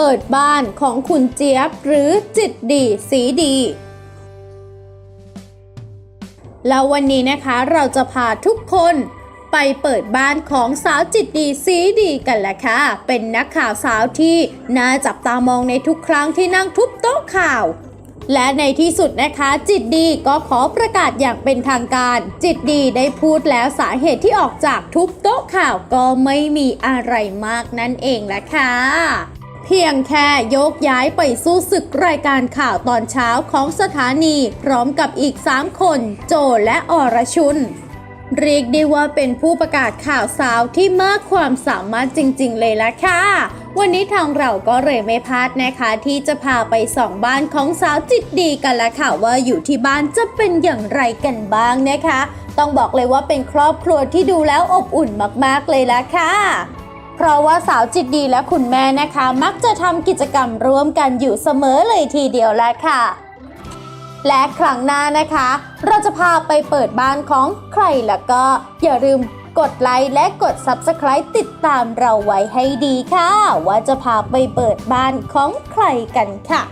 เปิดบ้านของคุณเจี๊ยบหรือจิตดีสีดีแล้ววันนี้นะคะเราจะพาทุกคนไปเปิดบ้านของสาวจิตดีสีดีกันแหละค่ะ เป็นนักข่าวสาวที่น่าจับตามองในทุกครั้งที่นั่งทุบโต๊ะข่าว และในที่สุดนะคะจิตดีก็ขอประกาศอย่างเป็นทางการ จิตดีได้พูดแล้วสาเหตุที่ออกจากทุบโต๊ะข่าวก็ไม่มีอะไรมากนั่นเองแหละค่ะ เพียงแค่ยกย้ายไปสู้ศึกรายการข่าวตอนเช้าของสถานี พร้อมกับอีก 3 คน โจและอรชุนเรียกได้ว่าเป็นผู้ประกาศข่าวสาวที่มากความสามารถจริงๆเลยละค่ะ วันนี้ทางเราก็เลยไม่พลาดนะคะ ที่จะพาไปส่องบ้านของสาวจิตดีกันละค่ะว่าอยู่ที่บ้านจะเป็นอย่างไรกันบ้างนะคะ ต้องบอกเลยว่าเป็นครอบครัวที่ดูแล้วอบอุ่นมากๆเลยละค่ะ เพราะว่าสาวจิตดีและคุณแม่นะคะ มักจะทำกิจกรรมร่วมกันอยู่เสมอเลยทีเดียวแหละค่ะ และครั้งหน้านะคะ เราจะพาไปเปิดบ้านของใครแล้วก็ อย่าลืมกดไลค์และกด Subscribe ติดตามเราไว้ให้ดีค่ะ ว่าจะพาไปเปิดบ้านของใครกันค่ะ